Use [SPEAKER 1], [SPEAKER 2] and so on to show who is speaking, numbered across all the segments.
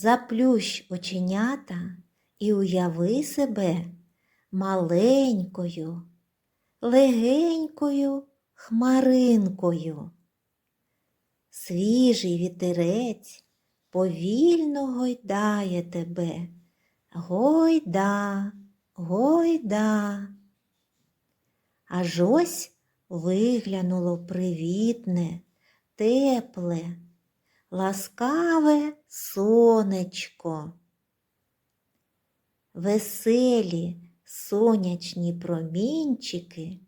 [SPEAKER 1] Заплющ оченята і уяви себе маленькою, легенькою хмаринкою. Свіжий вітерець повільно гойдає тебе. Гойда, гойда. Аж ось виглянуло привітне, тепле, ласкаве сонечко. Веселі сонячні промінчики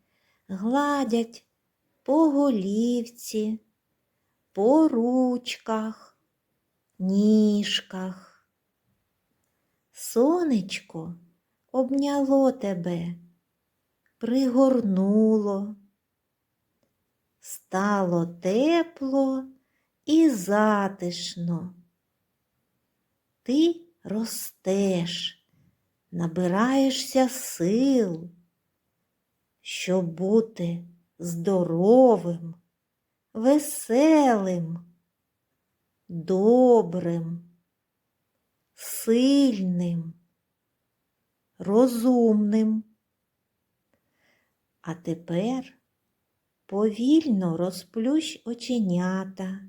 [SPEAKER 1] гладять по голівці, по ручках, ніжках. Сонечко обняло тебе, пригорнуло, стало тепло і затишно. Ти ростеш, набираєшся сил, щоб бути здоровим, веселим, добрим, сильним, розумним. А тепер повільно розплющ оченята,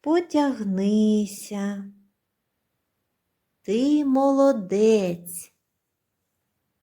[SPEAKER 1] потягнися. Ти молодець,